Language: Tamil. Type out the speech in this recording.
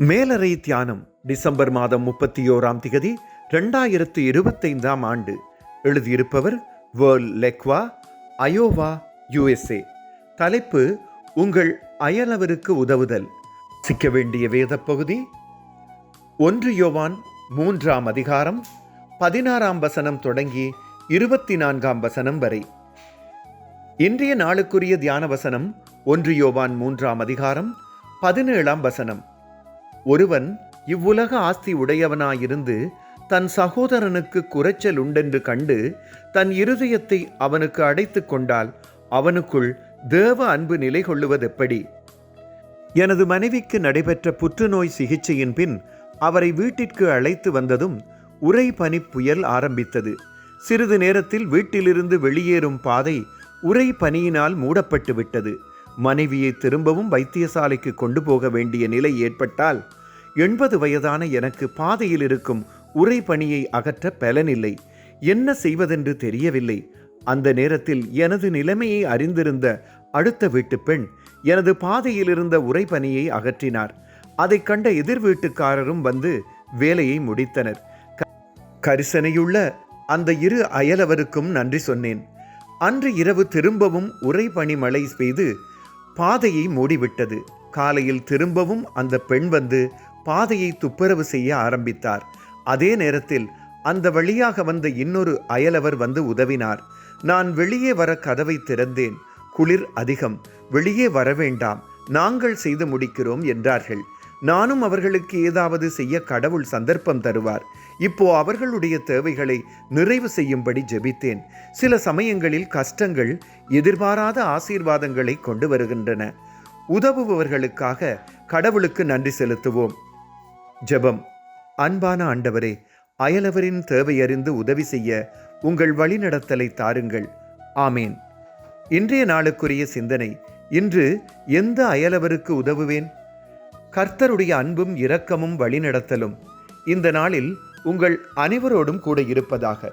மேலறை தியானம் டிசம்பர் மாதம் முப்பத்தி ஓராம் திகதி ரெண்டாயிரத்து இருபத்தைந்தாம் ஆண்டு. எழுதியிருப்பவர் வேர்ல் லெக்வா அயோவா யுஎஸ்ஏ. தலைப்பு உங்கள் அயலவருக்கு உதவுதல். சிக்க வேண்டிய வேதப் பகுதி ஒன்று யோவான் மூன்றாம் அதிகாரம் பதினாறாம் வசனம் தொடங்கி இருபத்தி நான்காம் வசனம் வரை. இன்றைய நாளுக்குரிய தியான வசனம் ஒன்று யோவான் மூன்றாம் அதிகாரம் பதினேழாம் வசனம். ஒருவன் இவ்வுலக ஆஸ்தி உடையவனாயிருந்து தன் சகோதரனுக்கு குறைச்சல் உண்டென்று கண்டு தன் இருதயத்தை அவனுக்கு அடைத்துக் கொண்டால் அவனுக்குள் தேவ அன்பு நிலை கொள்ளுவதெப்படி எனது மனைவிக்கு நடைபெற்ற புற்றுநோய் சிகிச்சையின் பின் அவரை வீட்டிற்கு அழைத்து வந்ததும் உரை பனி புயல் ஆரம்பித்தது. சிறிது நேரத்தில் வீட்டிலிருந்து வெளியேறும் பாதை உரை பனியினால் மூடப்பட்டு விட்டது மனைவியை திரும்பவும் வைத்தியசாலைக்கு கொண்டு போக வேண்டிய நிலை ஏற்பட்டால் எண்பது வயதான எனக்கு பாதையில் இருக்கும் உரை பணியை அகற்ற பலனில்லை என்ன செய்வதென்று தெரியவில்லை. அந்த நேரத்தில் எனது நிலைமையை அறிந்திருந்த அடுத்த வீட்டு பெண் எனது பாதையில் இருந்த பணியை அகற்றினார். அதைக் கண்ட எதிர் வீட்டுக்காரரும் வந்து வேலையை முடித்தனர். கரிசனையுள்ள அந்த இரு அயலவருக்கும் நன்றி சொன்னேன். அன்று இரவு திரும்பவும் உரை மழை பெய்து பாதையை மூடிவிட்டது. காலையில் திரும்பவும் அந்த பெண் வந்து பாதையை துப்புரவு செய்ய ஆரம்பித்தார். அதே நேரத்தில் அந்த வழியாக வந்த இன்னொரு அயலவர் வந்து உதவினார். நான் வெளியே வர கதவை திறந்தேன். குளிர் அதிகம். வெளியே வர வேண்டாம். நாங்கள் செய்து முடிக்கிறோம் என்றார்கள். நானும் அவர்களுக்கு ஏதாவது செய்ய கடவுள் சந்தர்ப்பம் தருவார். இப்போ அவர்களுடைய தேவைகளை நிறைவு செய்யும்படி ஜெபித்தேன். சில சமயங்களில் கஷ்டங்கள் எதிர்பாராத ஆசீர்வாதங்களை கொண்டு வருகின்றன. உதவுபவர்களுக்காக கடவுளுக்கு நன்றி செலுத்துவோம். ஜெபம். அன்பான ஆண்டவரே அயலவரின் தேவையறிந்து உதவி செய்ய உங்கள் வழிநடத்தலை தாருங்கள். ஆமேன். இன்றைய நாளுக்குரிய சிந்தனை இன்று எந்த அயலவருக்கு உதவுவேன்? கர்த்தருடைய அன்பும் இரக்கமும் வழிநடத்தலும். இந்த நாளில் உங்கள் அனைவரோடும் கூட இருப்பதாக.